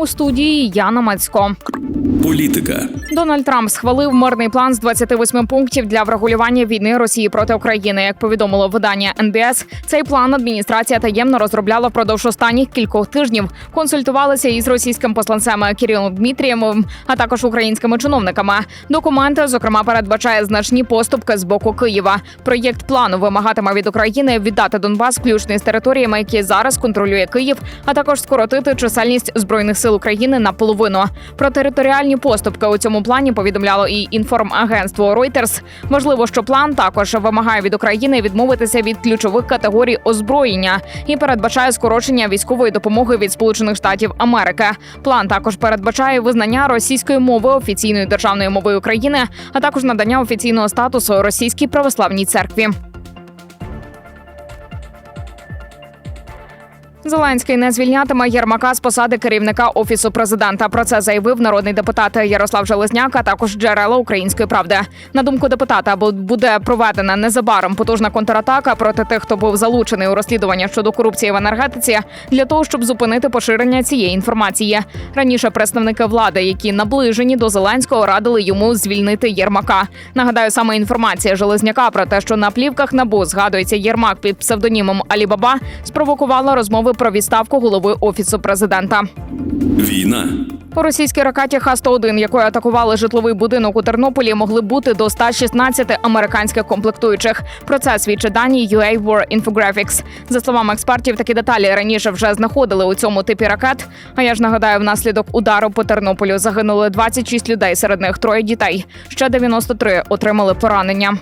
У студії Яна Мацько. Політика, Дональд Трамп схвалив мирний план з 28 пунктів для врегулювання війни Росії проти України. Як повідомило видання НБС, цей план адміністрація таємно розробляла впродовж останніх кількох тижнів. Консультувалися із російським посланцем Кирилом Дмитрієвим, а також українськими чиновниками. Документ, зокрема, передбачає значні поступки з боку Києва. Проєкт плану вимагатиме від України віддати Донбас, включний з територіями, які зараз контролює Київ, а також скоротити чисельність збройних сил України наполовину. Про територіальні поступки у цьому плані повідомляло і інформагентство Reuters. Важливо, що план також вимагає від України відмовитися від ключових категорій озброєння і передбачає скорочення військової допомоги від Сполучених Штатів Америки. План також передбачає визнання російської мови офіційною державною мовою України, а також надання офіційного статусу російській православній церкві. Зеленський не звільнятиме Єрмака з посади керівника офісу президента. Про це заявив народний депутат Ярослав Железняк, а також джерела української правди. На думку депутата, бу- буде проведена незабаром потужна контратака проти тих, хто був залучений у розслідування щодо корупції в енергетиці, для того, щоб зупинити поширення цієї інформації. Раніше представники влади, які наближені до Зеленського, радили йому звільнити Єрмака. Нагадаю, саме інформація Железняка про те, що на плівках набу згадується Єрмак під псевдонімом Алібаба, спровокувала розмови про відставку голови офісу президента. війна, У російській ракеті Х-101, якою атакували житловий будинок у Тернополі, могли бути до 116 американських комплектуючих. Про це свідчить дані UA War Infographics. За словами експертів, такі деталі раніше вже знаходили у цьому типі ракет. А я ж нагадаю, внаслідок удару по Тернополю загинули 26 людей, серед них троє дітей. Ще 93 отримали поранення.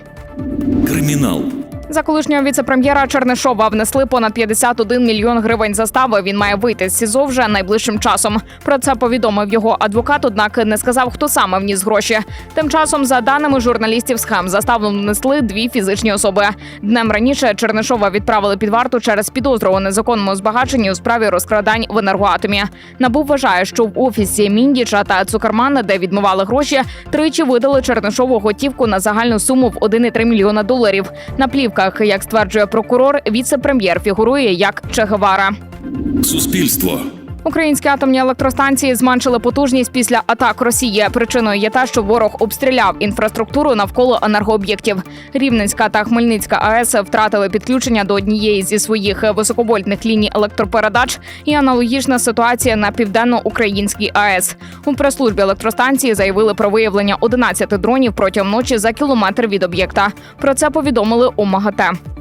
кримінал, За колишнього віцепрем'єра Чернишова внесли понад 51 мільйон гривень застави. Він має вийти з СІЗО вже найближчим часом. Про це повідомив його адвокат, однак не сказав, хто саме вніс гроші. Тим часом, за даними журналістів схем, заставу внесли дві фізичні особи. Днем раніше Чернишова відправили під варту через підозру у незаконному збагаченні у справі розкрадань в енергоатомі. Набув вважає, що в офісі Міндіча та Цукермана, де відмивали гроші, тричі видали Чернишову готівку на загальну суму в 1,3 мільйона доларів. На плівках, як стверджує прокурор, віце-прем'єр фігурує як Чегевара. Суспільство, Українські атомні електростанції зменшили потужність після атак Росії. Причиною є те, що ворог обстріляв інфраструктуру навколо енергооб'єктів. Рівненська та Хмельницька АЕС втратили підключення до однієї зі своїх високовольтних ліній електропередач. І аналогічна ситуація на південно-українській АЕС. У прес-службі електростанції заявили про виявлення 11 дронів протягом ночі за кілометр від об'єкта. Про це повідомили у МАГАТЕ.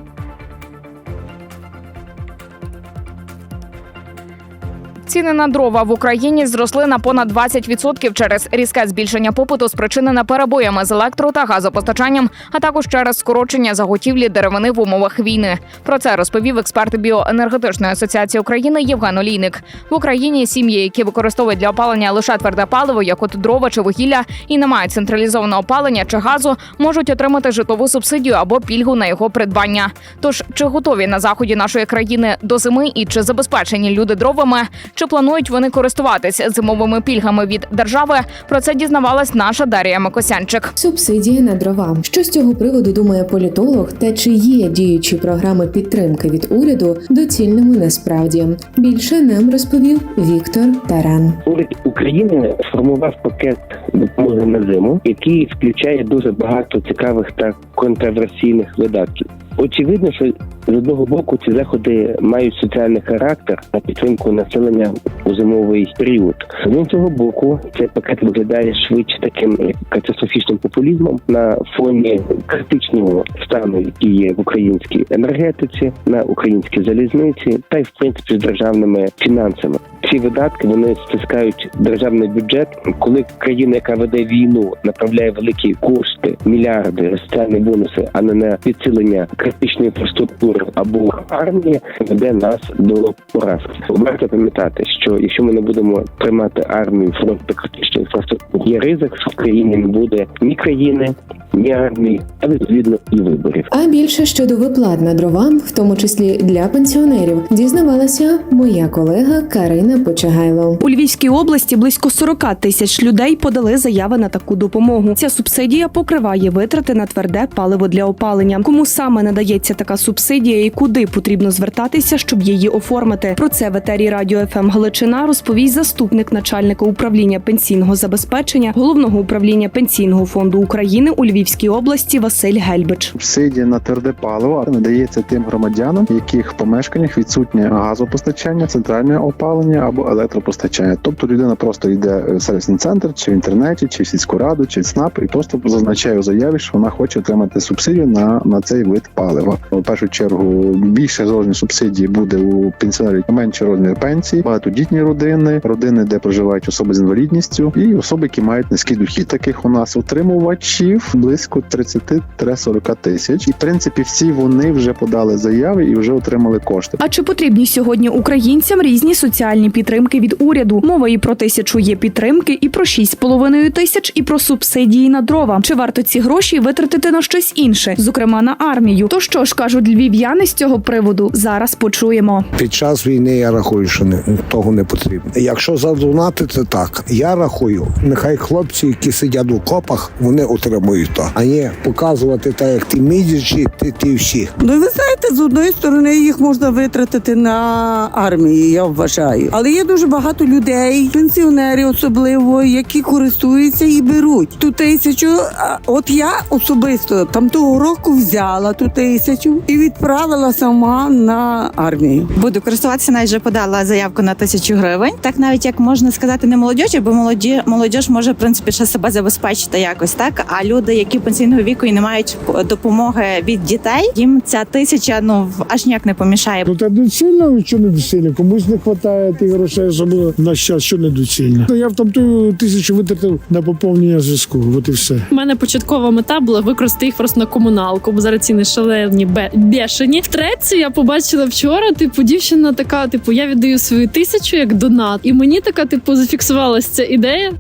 Ціни на дрова в Україні зросли на понад 20% через різке збільшення попиту, спричинене перебоями з електро та газопостачанням, а також через скорочення заготівлі деревини в умовах війни. Про це розповів експерт біоенергетичної асоціації України Євген Олійник. В Україні сім'ї, які використовують для опалення лише тверде паливо, як от дрова чи вугілля, і не мають централізованого опалення чи газу, можуть отримати житлову субсидію або пільгу на його придбання. Тож чи готові на заході нашої країни до зими і чи забезпечені люди дровами? Чи планують вони користуватись зимовими пільгами від держави? Про це дізнавалась наша Дар'я Макосянчик. Субсидія на дрова. Що з цього приводу думає політолог та чи є діючі програми підтримки від уряду доцільними насправді? Більше нам розповів Віктор Таран. Уряд України сформував пакет допомоги на зиму, який включає дуже багато цікавих та контроверсійних видатків. Очевидно, що з одного боку ці заходи мають соціальний характер на підтримку населення у зимовий період. З іншого боку, цей пакет виглядає швидше таким катастрофічним популізмом на фоні критичного стану, який є в українській енергетиці, на українській залізниці, та й в принципі з державними фінансами. Ці видатки вони стискають державний бюджет, коли країна, яка веде війну, направляє великі кошти, мільярди соціальні бонуси, а не на підсилення критичної інфраструктури або армії, веде нас до поразки. Варто пам'ятати, що якщо ми не будемо тримати армію фронт та критичну інфраструктуру, є ризик, що в країні не буде ні країни, ні армії, а відповідно і виборів. А більше щодо виплат на дрова, в тому числі для пенсіонерів, дізнавалася моя колега Карина Почагайло. У Львівській області близько 40 тисяч людей подали заяви на таку допомогу. Ця субсидія покриває витрати на тверде паливо для опалення. Кому саме надається така субсидія і куди потрібно звертатися, щоб її оформити? Про це в етері радіо ФМ Галичина розповість заступник начальника управління пенсійного забезпечення головного управління пенсійного фонду України у Львівській області Василь Гельбич. Субсидія на тверде паливо надається тим громадянам, яких в помешканнях відсутнє газопостачання, центральне опалення або електропостачання. Тобто людина просто йде в сервісний центр, чи в інтернеті, чи в сільську раду, чи в СНАП, і просто зазначає у заяві, що вона хоче отримати субсидію на, на цей вид палива. В першу чергу більше розмір субсидії буде у пенсіонерів менший розмір пенсії, багатодітні родини, родини, де проживають особи з інвалідністю, і особи, які мають низький дохід. Таких у нас отримувачів близько 30-40 тисяч. І в принципі всі вони вже подали заяви і вже отримали кошти. А чи потрібні сьогодні українцям різні соціальні підтримки від уряду? Мова і про тисячу є підтримки, і про шість з половиною тисяч, і про субсидії на дрова. Чи варто ці гроші витратити на щось інше, зокрема на армію? То що ж кажуть львів'яни з цього приводу? Зараз почуємо. Під час війни я рахую, що не того не потрібно. Якщо задонатити так, я рахую, нехай хлопці, які сидять у копах, вони отримують то, а не показувати так, як ті мідічі, ти ті всі. Ну ви знаєте, з одної сторони їх можна витратити на армії, я вважаю. Але є дуже багато людей, пенсіонерів особливо, які користуються і беруть ту тисячу. а От я особисто там того року взяла ту тисячу і відправила сама на армію. Буду користуватися, навіть вже подала заявку на тисячу гривень. Так навіть як можна сказати, не молодіжі, бо молоді молодіж може в принципі ще себе забезпечити якось так. А люди, які пенсійного віку і не мають допомоги від дітей, їм ця тисяча ну в- аж ніяк не помішає. Ну та доцільно, що не доцільно. Комусь не вистачає тих грошей, особливо в наш час, що не доцільно. Ну я б там ту тисячу витратив на поповнення зв'язку. От і все. У мене початкова мета була використати їх просто на комуналку, бо зараз ціни шалені бешені. Втретє, я побачила вчора. Типу, дівчина така, типу, я віддаю свою тисячу як донат, і мені така, типу, зафіксувалася ця ідея.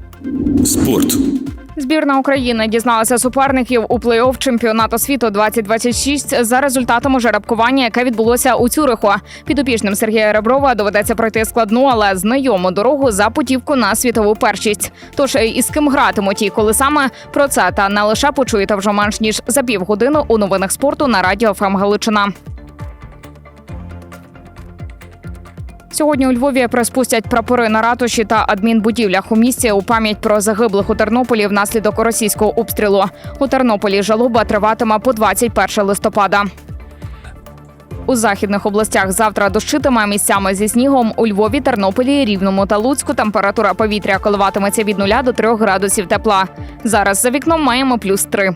Спорт. Збірна України дізналася суперників у плей-офф чемпіонату світу 2026 за результатами жеребкування, яке відбулося у Цюриху. Підопічним Сергія Реброва доведеться пройти складну, але знайому дорогу за путівку на світову першість. Тож із ким гратимуть і коли саме про це та не лише почуєте вже менш ніж за півгодини у новинах спорту на радіо ФМ Галичина. Сьогодні у Львові приспустять прапори на ратуші та адмінбудівлях у місті у пам'ять про загиблих у Тернополі внаслідок російського обстрілу. У Тернополі жалоба триватиме по 21 листопада. У західних областях завтра дощитиме місцями зі снігом. У Львові, Тернополі, Рівному та Луцьку температура повітря коливатиметься від 0 до 3 градусів тепла. Зараз за вікном маємо плюс 3.